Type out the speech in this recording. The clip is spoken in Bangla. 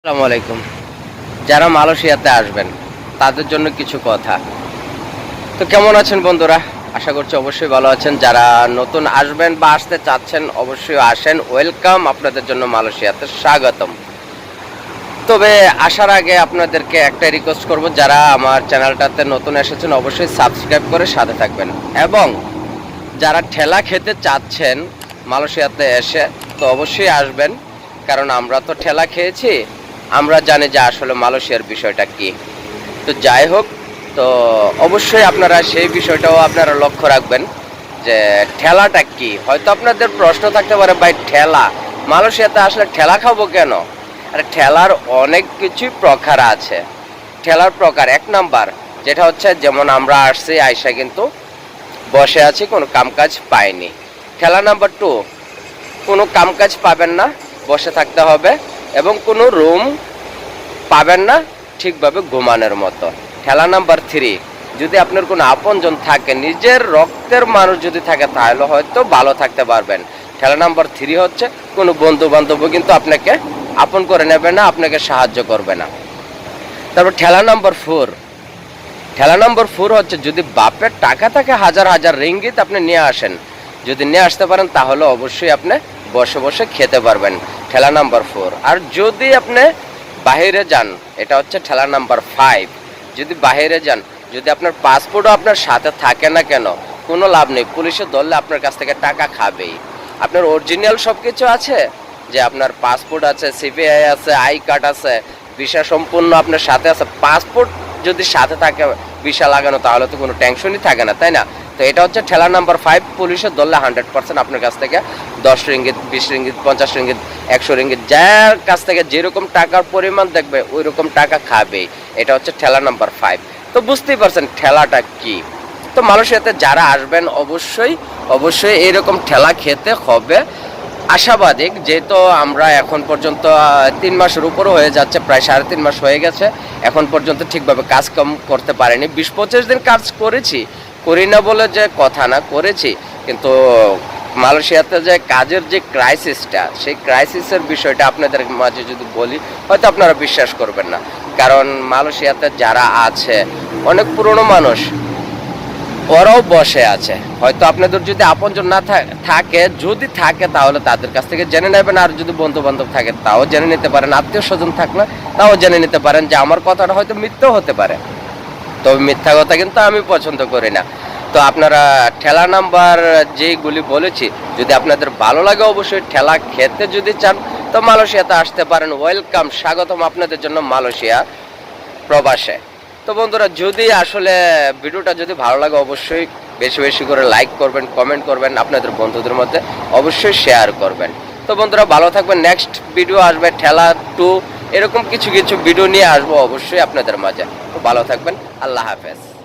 আসসালামু আলাইকুম। যারা মালয়েশিয়াতে আসবেন, তাদের জন্য কিছু কথা। তো কেমন আছেন বন্ধুরা? আশা করছি অবশ্যই ভালো আছেন। যারা নতুন আসবেন বা আসতে চাচ্ছেন, অবশ্যই আসেন। ওয়েলকাম আপনাদের জন্য মালয়েশিয়াতে স্বাগতম। তবে আসার আগে আপনাদেরকে একটা রিকোয়েস্ট করব, যারা আমার চ্যানেলটাতে নতুন এসেছেন, অবশ্যই সাবস্ক্রাইব করে সাথে থাকবেন। এবং যারা ঠেলা খেতে চাচ্ছেন মালয়েশিয়াতে এসে, তো অবশ্যই আসবেন। কারণ আমরা তো ঠেলা খেয়েছি আমরা জানি যে আসলে মালয়েশিয়ার বিষয়টা কি। তো যাই হোক, তো অবশ্যই আপনারা সেই বিষয়টাও আপনারা লক্ষ্য রাখবেন যে ঠেলাটা কি। হয়তো আপনাদের প্রশ্ন থাকতে পারে, ভাই, ঠেলা? মালয়েশিয়াতে আসলে ঠেলা খাব কেন? আর ঠেলার অনেক কিছুই প্রকার আছে। ঠেলার প্রকার এক নাম্বার, যেটা হচ্ছে যেমন আমরা আসছি আয়সা কিন্তু বসে আছি, কোনো কামকাজ পাইনি। ঠেলা নাম্বার টু, কোনো কামকাজ পাবেন না, বসে থাকতে হবে। এবং কোনো রুম পাবেন না ঠিকভাবে ঘুমানোর মতো। ঠেলা নাম্বার থ্রি যদি আপনার কোনো আপনজন থাকে, নিজের রক্তের মানুষ যদি থাকে, তাহলে হয়তো ভালো থাকতে পারবেন। ঠেলা নাম্বার থ্রি হচ্ছে, কোনো বন্ধু বান্ধব কিন্তু আপনাকে আপন করে নেবে না, আপনাকে সাহায্য করবে না। তারপর ঠেলা নাম্বার ফোর ঠেলা নম্বর ফোর হচ্ছে, যদি বাপের টাকা থাকে, হাজার হাজার রিঙ্গিত আপনি নিয়ে আসেন। যদি নিয়ে আসতে পারেন, তাহলে অবশ্যই আপনি বসে বসে খেতে পারবেন। ঠেলা নাম্বার ফোর। আর যদি আপনি বাইরে যান, এটা হচ্ছে ঠেলা নাম্বার ফাইভ। যদি বাইরে যান, যদি আপনার পাসপোর্টও আপনার সাথে থাকে না কেন, কোনো লাভ নেই। পুলিশে ধরলে আপনার কাছ থেকে টাকা খাবেই। আপনার অরিজিনাল সব কিছু আছে? যে আপনার পাসপোর্ট আছে সিপিআই আছে, আই কার্ড আছে, ভিসা সম্পূর্ণ আপনার সাথে আছে। পাসপোর্ট যদি সাথে থাকে, ভিসা লাগানো, তাহলে তো কোনো টেনশনই থাকে না, তাই না? তো এটা হচ্ছে ঠেলা নাম্বার ফাইভ পুলিশের ধরলে হান্ড্রেড পার্সেন্ট আপনার কাছ থেকে দশ রিঙ্গিত বিশ রিঙ্গিত পঞ্চাশ রিঙ্গিত একশো রিঙ্গিত যার কাছ থেকে যেরকম টাকার পরিমাণ দেখবে ওই রকম টাকা খাবেই। এটা হচ্ছে ঠেলা নাম্বার ফাইভ তো বুঝতেই পারছেন ঠেলাটা কি। তো মালয়েশিয়াতে যারা আসবেন অবশ্যই অবশ্যই এরকম ঠেলা খেতে হবে। আশাবাদিক যেহেতু আমরা এখন পর্যন্ত তিন মাসের উপরও হয়ে যাচ্ছে, প্রায় সাড়ে তিন মাস হয়ে গেছে। এখন পর্যন্ত ঠিকভাবে কাজ কম করতে পারিনি। বিশ পঁচিশ দিন কাজ করেছি করি না বলে যে কথা না করেছি, কিন্তু মালয়েশিয়াতে যে কাজের যে ক্রাইসিসটা সেই ক্রাইসিসের বিষয়টা আপনাদের মাঝে যদি বলি, হয়তো আপনারা বিশ্বাস করবেন না। কারণ মালয়েশিয়াতে যারা আছে, অনেক পুরনো মানুষ, ওরাও বসে আছে। হয়তো আপনাদের যদি আপনজন না থাকে, যদি থাকে তাহলে তাদের কাছ থেকে জেনে নেবেন, আর যদি বন্ধু বান্ধব থাকে তাও জেনে নিতে পারেন আত্মীয় স্বজন থাকলে তাও জেনে নিতে পারেন যে আমার কথাটা হয়তো মিথ্যেও হতে পারে। তবে মিথ্যা কথা কিন্তু আমি পছন্দ করি না। তো আপনারা ঠেলা নাম্বার যেগুলি বলেছি, যদি আপনাদের ভালো লাগে অবশ্যই ঠেলা খেতে যদি চান, তো মালয়েশিয়াতে আসতে পারেন। ওয়েলকাম, স্বাগতম আপনাদের জন্য মালয়েশিয়া প্রবাসে। তো বন্ধুরা, যদি আসলে ভিডিওটা যদি ভালো লাগে অবশ্যই বেশি বেশি করে লাইক করবেন কমেন্ট করবেন আপনাদের বন্ধুদের মধ্যে অবশ্যই শেয়ার করবেন। তো বন্ধুরা, ভালো থাকবেন। নেক্সট ভিডিও আসবে ঠেলা টু এরকম কিছু কিছু ভিডিও নিয়ে আসব অবশ্যই আপনাদের মাঝে। খুব ভালো থাকবেন। আল্লাহ হাফেজ।